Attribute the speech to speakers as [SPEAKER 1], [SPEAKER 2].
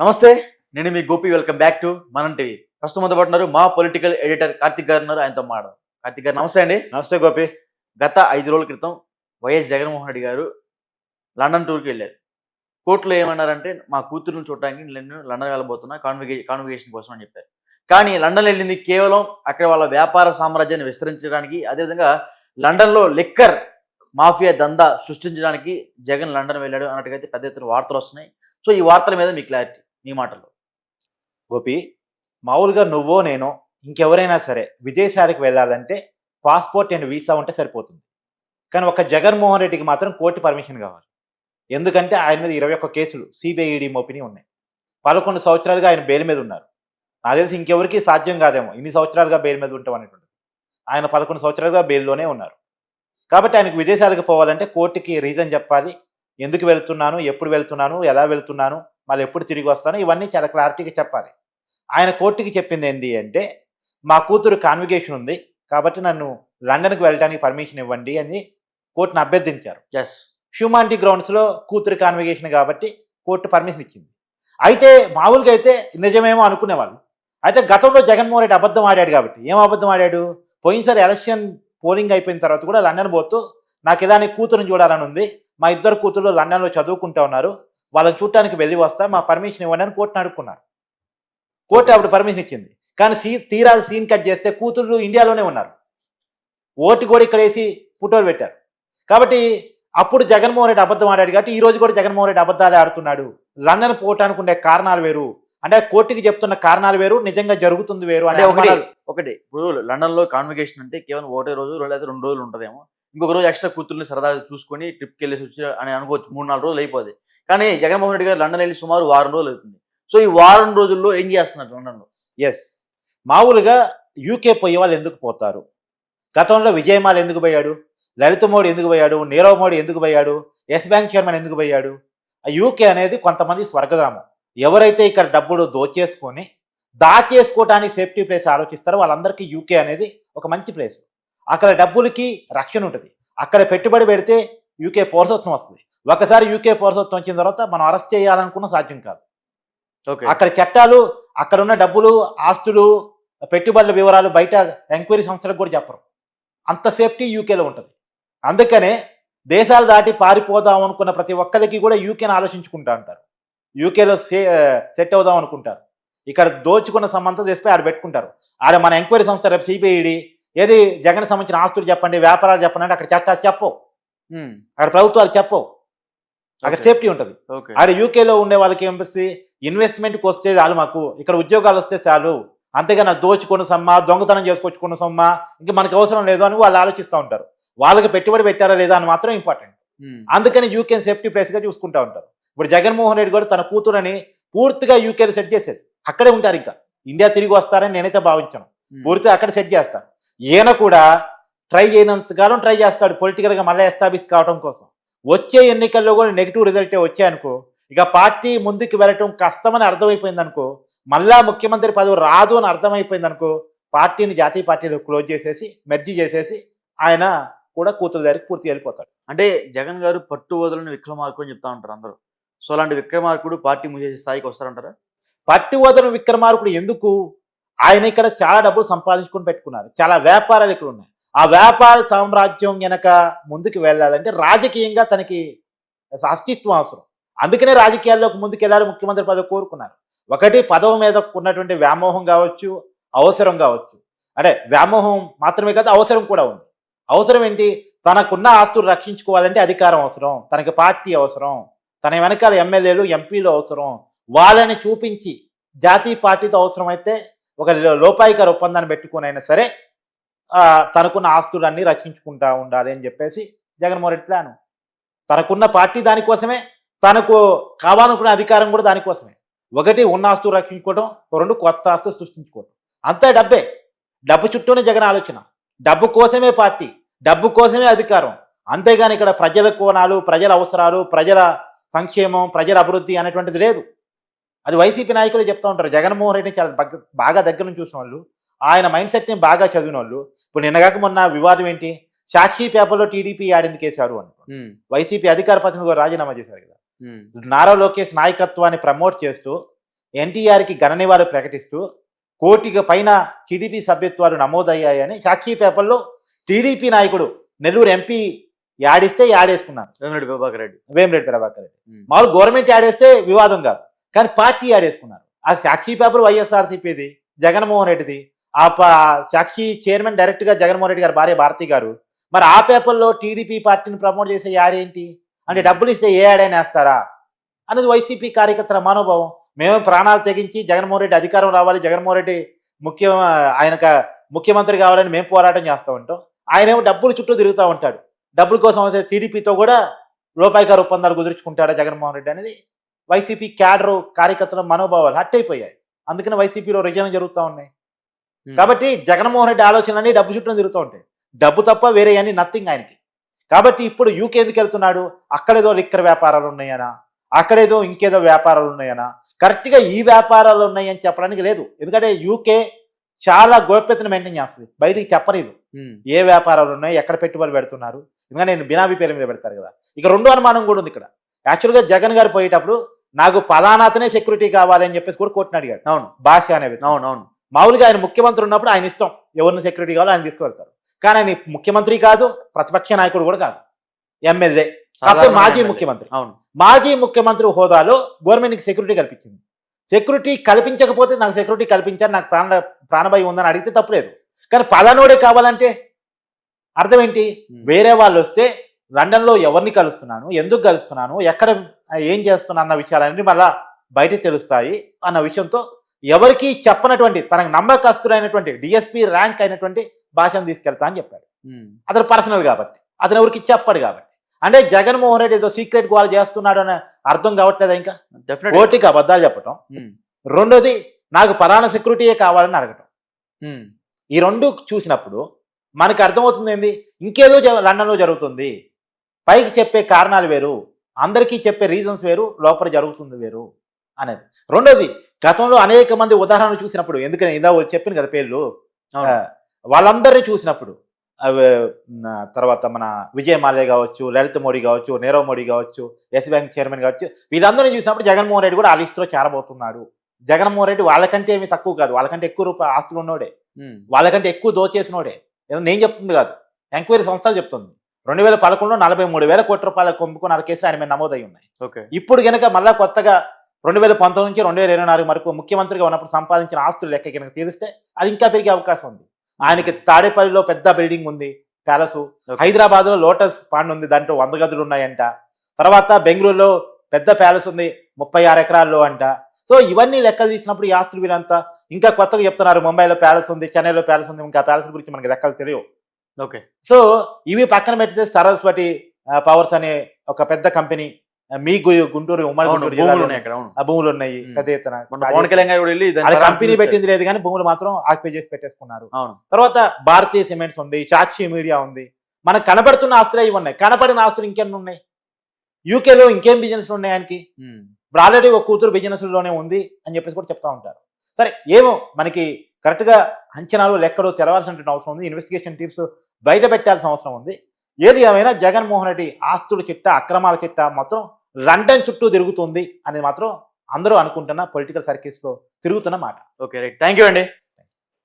[SPEAKER 1] నమస్తే నేను మీ Gopi welcome back to Manam TV. ప్రస్తుతం పడుతున్నారు మా పొలిటికల్ ఎడిటర్ కార్తిక్ గారు ఉన్నారు ఆయనతో మాట కార్తిక్ గారు నమస్తే అండి.
[SPEAKER 2] నమస్తే గోపి.
[SPEAKER 1] గత ఐదు రోజుల క్రితం వైఎస్ జగన్మోహన్ రెడ్డి గారు లండన్ టూర్కి వెళ్ళారు. కోర్టులో ఏమన్నారంటే మా కూతురుని చూడడానికి నేను లండన్ వెళ్ళబోతున్నా కాన్విగే కాన్విగేషన్ కోసం అని చెప్పారు. కానీ లండన్ వెళ్ళింది కేవలం అక్కడ వాళ్ళ వ్యాపార సామ్రాజ్యాన్ని విస్తరించడానికి అదేవిధంగా లండన్లో లిక్కర్ మాఫియా దందా సృష్టించడానికి జగన్ లండన్ వెళ్ళాడు అన్నట్టుగా అయితే పెద్ద ఎత్తున వార్తలు వస్తున్నాయి. సో ఈ వార్తల మీద మీ క్లారిటీ? నీ మాటల్లో.
[SPEAKER 2] గోపి మామూలుగా నువ్వో నేను ఇంకెవరైనా సరే విదేశాలకు వెళ్ళాలంటే పాస్పోర్ట్ అండ్ వీసా ఉంటే సరిపోతుంది. కానీ ఒక జగన్మోహన్ రెడ్డికి మాత్రం కోర్టు పర్మిషన్ కావాలి. ఎందుకంటే ఆయన మీద ఇరవై ఒక్క కేసులు సిబిఐడి మోపిని ఉన్నాయి. పదకొండు సంవత్సరాలుగా ఆయన బెయిల్ మీద ఉన్నారు. నాకు తెలిసి ఇంకెవరికి సాధ్యం కాదేమో. ఇన్ని సంవత్సరాలుగా బెయిల్ మీద ఉంటాం అనేటువంటిది ఆయన పదకొండు సంవత్సరాలుగా బెయిల్లోనే ఉన్నారు. కాబట్టి ఆయనకు విదేశాలకు పోవాలంటే కోర్టుకి రీజన్ చెప్పాలి. ఎందుకు వెళ్తున్నాను? ఎప్పుడు వెళ్తున్నాను? ఎలా వెళ్తున్నాను? మళ్ళీ ఎప్పుడు తిరిగి వస్తాను ఇవన్నీ చాలా క్లారిటీగా చెప్పాలి. ఆయన కోర్టుకి చెప్పింది ఏంటి అంటే మా కూతురు కాన్విగేషన్ ఉంది కాబట్టి నన్ను లండన్కి వెళ్ళడానికి పర్మిషన్ ఇవ్వండి అని కోర్టును అభ్యర్థించారు.
[SPEAKER 1] ఎస్
[SPEAKER 2] హ్యూమానిటీ గ్రౌండ్స్లో కూతురు కాన్విగేషన్ కాబట్టి కోర్టు పర్మిషన్ ఇచ్చింది. అయితే మామూలుగా అయితే నిజమేమో అనుకునేవాళ్ళు. అయితే గతంలో జగన్మోహన్ రెడ్డి అబద్ధం ఆడాడు కాబట్టి ఏం అబద్ధం ఆడాడు? పోయినసారి ఎలక్షన్ పోలింగ్ అయిపోయిన తర్వాత కూడా లండన్ పోతూ నాకు ఇలా నీ కూతురుని చూడాలని ఉంది. మా ఇద్దరు కూతురు లండన్లో చదువుకుంటూ ఉన్నారు. వాళ్ళని చూడటానికి వెళ్ళి వస్తా మా పర్మిషన్ ఇవ్వండి అని కోర్టును అడుక్కున్నారు. కోర్టు అప్పుడు పర్మిషన్ ఇచ్చింది. కానీ సీ తీరా సీన్ కట్ చేస్తే కూతురు ఇండియాలోనే ఉన్నారు. ఓటు కూడా ఇక్కడ వేసి ఫోటోలు పెట్టారు. కాబట్టి అప్పుడు జగన్మోహన్ రెడ్డి అబద్ధం ఆడాడు కాబట్టి ఈ రోజు కూడా జగన్మోహన్ రెడ్డి అబద్ధాలే ఆడుతున్నాడు. లండన్ పోవటానికి ఉండే కారణాలు వేరు. అంటే కోర్టుకి చెప్తున్న కారణాలు వేరు నిజంగా జరుగుతుంది వేరు
[SPEAKER 1] అంటే ఒకటి ఒకటి ఇప్పుడు లండన్లో కాన్వికేషన్ అంటే కేవలం ఒకటే రోజు లేదా రెండు రోజులు ఉంటదేమో. ఇంకొక రోజు ఎక్స్ట్రా కూతుర్ని సరదాగా చూసుకొని ట్రిప్కి వెళ్ళేసి వచ్చి అని అనుకోవచ్చు. మూడు నాలుగు రోజులు అయిపోతుంది కానీ జగన్మోహన్ రెడ్డి గారు లండన్ వెళ్ళి సుమారు వారం రోజులు అవుతుంది. సో ఈ వారం రోజుల్లో ఏం చేస్తున్నారు లండన్లో?
[SPEAKER 2] ఎస్ మామూలుగా యూకే పోయే వాళ్ళు ఎందుకు పోతారు? గతంలో విజయమాల ఎందుకు పోయాడు? లలిత మోడీ ఎందుకు పోయాడు? నీరవ్ మోడీ ఎందుకు పోయాడు? ఎస్ బ్యాంక్ చైర్మన్ ఎందుకు పోయాడు? ఆ యూకే అనేది కొంతమంది స్వర్గధామం. ఎవరైతే ఇక్కడ డబ్బులు దోచేసుకొని దాచేసుకోవటానికి సేఫ్టీ ప్లేస్ ఆలోచిస్తారో వాళ్ళందరికీ యూకే అనేది ఒక మంచి ప్లేస్. అక్కడ డబ్బులకి రక్షణ ఉంటుంది. అక్కడ పెట్టుబడి పెడితే యూకే పౌరసత్వం వస్తుంది. ఒకసారి యూకే పౌరసత్వం వచ్చిన తర్వాత మనం అరెస్ట్ చేయాలనుకున్న సాధ్యం కాదు.
[SPEAKER 1] ఓకే.
[SPEAKER 2] అక్కడ చట్టాలు అక్కడ ఉన్న డబ్బులు ఆస్తులు పెట్టుబడుల వివరాలు బయట ఎంక్వైరీ సంస్థలకు కూడా చెప్పరు. అంత సేఫ్టీ యూకేలో ఉంటుంది. అందుకనే దేశాలు దాటి పారిపోదాం అనుకున్న ప్రతి ఒక్కరికి కూడా యూకేని ఆలోచించుకుంటా ఉంటారు యూకేలో సే సెట్ అవుదాం అనుకుంటారు. ఇక్కడ దోచుకున్న సంబంధం చేసిపోయి ఆడ పెట్టుకుంటారు. ఆడ మన ఎంక్వైరీ సంస్థ రేపు సిబిఐడి ఏది జగన్ సంబంధించిన ఆస్తులు చెప్పండి వ్యాపారాలు చెప్పండి అంటే అక్కడ చట్టాలు చెప్పవు. అక్కడ ప్రభుత్వాలు చెప్పవు. అక్కడ. సేఫ్టీ ఉంటుంది.
[SPEAKER 1] ఓకే.
[SPEAKER 2] ఆడ యూకేలో ఉండే వాళ్ళకి ఏం పరిస్థితి ఇన్వెస్ట్మెంట్కి వస్తే చాలు మాకు. ఇక్కడ ఉద్యోగాలు వస్తే చాలు. అంతేగాని దోచుకున్న సొమ్మ దొంగతనం చేసుకొచ్చుకున్న సొమ్మ ఇంకా మనకు అవసరం లేదు అని వాళ్ళు ఆలోచిస్తూ ఉంటారు. వాళ్ళకి పెట్టుబడి పెట్టారా లేదా అని మాత్రం ఇంపార్టెంట్. అందుకని యూకే సేఫ్టీ ప్లేస్గా చూసుకుంటూ ఉంటారు. ఇప్పుడు జగన్మోహన్ రెడ్డి కూడా తన కూతురని పూర్తిగా యూకేలో సెట్ చేసేది. అక్కడే ఉంటారు ఇంకా. ఇండియా తిరిగి వస్తారని నేనైతే భావించాను. పూర్తిగా అక్కడ సెట్ చేస్తారు. ఈయన కూడా ట్రై చేయనంతకాలం ట్రై చేస్తాడు. పొలిటికల్గా మళ్ళీ ఎస్టాబ్లిష్ కావడం కోసం. వచ్చే ఎన్నికల్లో కూడా నెగిటివ్ రిజల్టే వచ్చాయనుకో ఇక పార్టీ ముందుకు వెళ్ళటం కష్టమని అర్థమైపోయింది అనుకో మళ్ళా ముఖ్యమంత్రి పదవి రాదు అని అర్థమైపోయింది అనుకో పార్టీని జాతీయ పార్టీలో క్లోజ్ చేసేసి మెర్జీ చేసేసి ఆయన కూడా కూతురు దగ్గరికి పూర్తి వెళ్ళిపోతాడు.
[SPEAKER 1] అంటే జగన్ గారు పట్టు వదలని విక్రమార్కుడు అని చెప్తా ఉంటారు అందరూ. సో అలాంటి విక్రమార్కుడు పార్టీ మూసేసే స్థాయికి వస్తారంటారా?
[SPEAKER 2] పట్టి వదలని విక్రమార్కుడు ఎందుకు? ఆయన ఇక్కడ చాలా డబ్బులు సంపాదించుకొని పెట్టుకున్నారు. చాలా వ్యాపారాలు ఇక్కడ ఉన్నాయి. ఆ వ్యాపార సామ్రాజ్యం గనక ముందుకు వెళ్ళాలంటే రాజకీయంగా తనకి అస్తిత్వం అవసరం. అందుకనే రాజకీయాల్లోకి ముందుకు వెళ్ళాలి ముఖ్యమంత్రి పదవి కోరుకున్నారు. ఒకటి పదవి మీద ఉన్నటువంటి వ్యామోహం కావచ్చు అవసరం కావచ్చు. అంటే వ్యామోహం మాత్రమే కాదు అవసరం కూడా ఉంది. అవసరం ఏంటి? తనకున్న ఆస్తులు రక్షించుకోవాలంటే అధికారం అవసరం తనకి పార్టీ అవసరం తన వెనకాల ఎమ్మెల్యేలు ఎంపీలు అవసరం. వాళ్ళని చూపించి జాతీయ పార్టీతో అవసరమైతే ఒక లోపాయికర ఒప్పందాన్ని పెట్టుకునైనా సరే తనకున్న ఆస్తులన్నీ రక్షించుకుంటా ఉండాలి అని చెప్పేసి జగన్మోహన్ రెడ్డి ప్లాను. తనకున్న పార్టీ దానికోసమే తనకు కావాలనుకున్న అధికారం కూడా దానికోసమే. ఒకటి ఉన్న ఆస్తులు రక్షించుకోవడం రెండు కొత్త ఆస్తులు సృష్టించుకోవడం అంతా డబ్బే. డబ్బు చుట్టూనే జగన్ ఆలోచన. డబ్బు కోసమే పార్టీ డబ్బు కోసమే అధికారం. అంతేగాని ఇక్కడ ప్రజల కోణాలు ప్రజల అవసరాలు ప్రజల సంక్షేమం ప్రజల అభివృద్ధి అనేటువంటిది లేదు. అది వైసీపీ నాయకులు చెప్తా ఉంటారు. జగన్మోహన్ రెడ్డిని చాలా బాగా దగ్గర నుంచి చూసిన వాళ్ళు. ఆయన మైండ్ సెట్ని బాగా చదివిన వాళ్ళు ఇప్పుడు నిన్నగాక మొన్న వివాదం ఏంటి? సాక్షి పేపర్లో టీడీపీ యాడింది కేసారు అని వైసీపీ అధికార ప్రతినిధి కూడా రాజీనామా చేశారు కదా. నారా లోకేష్ నాయకత్వాన్ని ప్రమోట్ చేస్తూ ఎన్టీఆర్కి ఘన నివాళి ప్రకటిస్తూ కోటికి పైన టీడీపీ సభ్యత్వాలు నమోదయ్యాయని సాక్షి పేపర్లో టీడీపీ నాయకుడు నెల్లూరు ఎంపీ యాడిస్తే యాడేసుకున్నారు
[SPEAKER 1] వేమిరెడ్డి ప్రభాకర్ రెడ్డి.
[SPEAKER 2] వేమిరెడ్డి ప్రభాకర్ రెడ్డి. మామూలు గవర్నమెంట్ యాడేస్తే వివాదం కాదు. కానీ పార్టీ యాడేసుకున్నారు. ఆ సాక్షి పేపర్ వైఎస్ఆర్సీపీది జగన్మోహన్ రెడ్డిది ఆ ప- సాక్షి చైర్మన్ డైరెక్ట్గా జగన్మోహన్ రెడ్డి గారు భార్య భారతి గారు మరి ఆ పేపర్లో టీడీపీ పార్టీని ప్రమోట్ చేసే యాడ్ ఏంటి అంటే డబ్బులు ఇస్తే ఏ యాడ్ వేస్తారా? అనేది వైసీపీ కార్యకర్తల మనోభావం. మేము ప్రాణాలు తెగించి జగన్మోహన్ రెడ్డి అధికారం రావాలి జగన్మోహన్ రెడ్డి ముఖ్య ఆయన ముఖ్యమంత్రి కావాలని మేము పోరాటం చేస్తూ ఉంటాం. ఆయనేమో డబ్బులు చుట్టూ తిరుగుతూ ఉంటాడు. డబ్బుల కోసం టీడీపీతో కూడా రూపాయికారు ఒప్పందాలు కుదుర్చుకుంటాడా జగన్మోహన్ రెడ్డి అనేది వైసీపీ క్యాడరు కార్యకర్తల మనోభావాలు హట్ అయిపోయాయి. అందుకని వైసీపీలో రిజనం జరుగుతూ ఉన్నాయి. కాబట్టి జగన్మోహన్ రెడ్డి ఆలోచనలన్నీ డబ్బు చుట్టూ తిరుగుతూ ఉంటాయి. డబ్బు తప్ప వేరే అన్ని నథింగ్ ఆయనకి. కాబట్టి ఇప్పుడు యూకే ఎందుకు వెళ్తున్నాడు? అక్కడేదో లిక్కర్ వ్యాపారాలు ఉన్నాయనా? అక్కడేదో ఇంకేదో వ్యాపారాలు ఉన్నాయనా? కరెక్ట్గా ఈ వ్యాపారాలు ఉన్నాయని చెప్పడానికి లేదు. ఎందుకంటే యూకే చాలా గోప్యతను మెయింటైన్ చేస్తుంది. బయటికి చెప్పలేదు.
[SPEAKER 1] ఉమ్.
[SPEAKER 2] ఏ వ్యాపారాలు ఉన్నాయి? ఎక్కడ పెట్టుబడులు పెడుతున్నారు? ఎందుకంటే నేను బినామీ పేరు మీద పెడతారు కదా. ఇక రెండో అనుమానం కూడా ఉంది ఇక్కడ. యాక్చువల్గా జగన్ గారు పోయేటప్పుడు నాకు పలానాతనే సెక్యూరిటీ కావాలి అని చెప్పేసి కూడా కోర్టుని అడిగాడు.
[SPEAKER 1] అవును.
[SPEAKER 2] భాష అనే వ్యక్తి.
[SPEAKER 1] అవును అవును.
[SPEAKER 2] మామూలుగా ఆయన ముఖ్యమంత్రి ఉన్నప్పుడు ఆయన ఇష్టం. ఎవరిని సెక్యూరిటీ కావాలో ఆయన తీసుకువెళ్తారు కానీ ఆయన ముఖ్యమంత్రి కాదు ప్రతిపక్ష నాయకుడు కూడా కాదు. ఎమ్మెల్యే. కాకపోతే మాజీ. ముఖ్యమంత్రి.
[SPEAKER 1] అవును.
[SPEAKER 2] మాజీ ముఖ్యమంత్రి హోదాలో గవర్నమెంట్కి సెక్యూరిటీ కల్పించింది. సెక్యూరిటీ కల్పించకపోతే నాకు సెక్యూరిటీ కల్పించారు నాకు ప్రాణ ప్రాణభయం ఉందని అడిగితే తప్పులేదు. కానీ పలానోడే కావాలంటే అర్థం ఏంటి. వేరే వాళ్ళు వస్తే లండన్లో ఎవరిని కలుస్తున్నాను? ఎందుకు కలుస్తున్నాను? ఎక్కడ ఏం చేస్తున్నా అన్న విషయాలన్నీ మళ్ళా బయట తెలుస్తాయి అన్న విషయంతో ఎవరికి చెప్పనటువంటి తనకు నమ్మకస్తుడైనటువంటి డిఎస్పీ ర్యాంక్ అయినటువంటి భాషను తీసుకెళ్తా అని చెప్పాడు. అతను పర్సనల్ కాబట్టి. అతను ఎవరికి చెప్పాడు కాబట్టి. అంటే జగన్మోహన్ రెడ్డి ఏదో సీక్రెట్ గోల్ చేస్తున్నాడు అనే అర్థం కావట్లేదా ఇంకా? ఓటికి అబద్ధాలు చెప్పటం. రెండోది నాకు పలానా సెక్యూరిటీయే కావాలని అడగటం. ఈ రెండు చూసినప్పుడు మనకి అర్థమవుతుంది ఏంది? ఇంకేదో లండన్లో జరుగుతుంది. పైకి చెప్పే కారణాలు వేరు. అందరికీ చెప్పే రీజన్స్ వేరు. లోపల జరుగుతుంది వేరు. అనేది. రెండోది గతంలో అనేక మంది ఉదాహరణలు చూసినప్పుడు ఎందుకని ఇందా చెప్పిన కదా పేర్లు వాళ్ళందరినీ చూసినప్పుడు తర్వాత మన విజయ్ మాల్యా కావచ్చు లలిత్ మోడీ కావచ్చు నీరవ్ మోడీ కావచ్చు ఎస్ బ్యాంక్ చైర్మన్ కావచ్చు వీళ్ళందరినీ చూసినప్పుడు జగన్మోహన్ రెడ్డి కూడా ఆ లిస్టులో చేరబోతున్నాడు. జగన్మోహన్ రెడ్డి వాళ్ళకంటే ఏమి తక్కువ కాదు. వాళ్ళకంటే ఎక్కువ రూపాయి ఆస్తులు ఉన్నోడే. వాళ్ళకంటే ఎక్కువ దోచేసినోడే. నేను చెప్తుంది కాదు. ఎంక్వైరీ సంస్థలు చెప్తుంది. రెండు వేల పదకొండులో నలభై మూడు వేల కోట్ల రూపాయల కొమ్ముకున్న కేసులు ఆయన మీద నమోదై ఉన్నాయి.
[SPEAKER 1] ఓకే.
[SPEAKER 2] ఇప్పుడు గనక మళ్ళా కొత్తగా రెండు వేల పంతొమ్మిది నుంచి రెండు వేల ఇరవై నాలుగు వరకు ముఖ్యమంత్రిగా ఉన్నప్పుడు సంపాదించిన ఆస్తులు లెక్క కనుక తెలిస్తే అది ఇంకా పెరిగే అవకాశం ఉంది. ఆయనకి తాడేపల్లిలో పెద్ద బిల్డింగ్ ఉంది ప్యాలెస్.
[SPEAKER 1] Okay.
[SPEAKER 2] హైదరాబాద్లో లోటస్ పాండ్ ఉంది దాంట్లో వంద గదులు ఉన్నాయంట. తర్వాత బెంగళూరులో పెద్ద ప్యాలెస్ ఉంది ముప్పై ఆరు ఎకరాల్లో అంట. సో ఇవన్నీ లెక్కలు తీసినప్పుడు ఈ ఆస్తులు వీరంతా ఇంకా కొత్తగా చెప్తున్నారు ముంబైలో ప్యాలెస్ ఉంది చెన్నైలో ప్యాలెస్ ఉంది ఇంకా ప్యాలెస్ గురించి మనకి లెక్కలు తెలియవు.
[SPEAKER 1] ఓకే.
[SPEAKER 2] సో ఇవి పక్కన పెట్టితే సరస్వతి పవర్స్ అనే ఒక పెద్ద కంపెనీ మీ గు- గుంటూరు ఉమ్మడి గుంటూరు
[SPEAKER 1] భూములు ఉన్నాయి అక్కడ
[SPEAKER 2] ఆ భూములు ఉన్నాయి. పెద్ద ఎత్తున.
[SPEAKER 1] మొన్న పవన్ కళ్యాణ్ గారు కూడా వెళ్ళి
[SPEAKER 2] కంపెనీ పెట్టింది లేదు కానీ భూములు మాత్రం ఆక్యుపై చేసి పెట్టేసుకున్నారు.
[SPEAKER 1] అవును.
[SPEAKER 2] తర్వాత భారతీయ సిమెంట్స్ ఉంది సాక్షి మీడియా ఉంది. మనకు కనబడుతున్న ఆస్తులే ఇవి ఉన్నాయి. కనపడిన ఆస్తులు ఇంకెన్ని ఉన్నాయి? యూకేలో ఇంకేం బిజినెస్లు ఉన్నాయి ఆయనకి. ఇప్పుడు ఆల్రెడీ ఒక కూతురు బిజినెస్లోనే ఉంది అని చెప్పేసి కూడా చెప్తా ఉంటారు. సరే ఏమో మనకి కరెక్ట్గా అంచనాలు లెక్కలు తెలవాల్సిన అవసరం ఉంది. ఇన్వెస్టిగేషన్ టీమ్స్ బయట పెట్టాల్సిన అవసరం ఉంది. ఏది ఏమైనా జగన్మోహన్ రెడ్డి ఆస్తుల చిట్ట అక్రమాల చిట్ట మొత్తం లండన్ చుట్టూ తిరుగుతుంది అనేది మాత్రం అందరూ అనుకుంటున్న పొలిటికల్ సర్కిల్స్లో తిరుగుతున్న మాట.
[SPEAKER 1] ఓకే రైట్ థ్యాంక్ యూ అండి.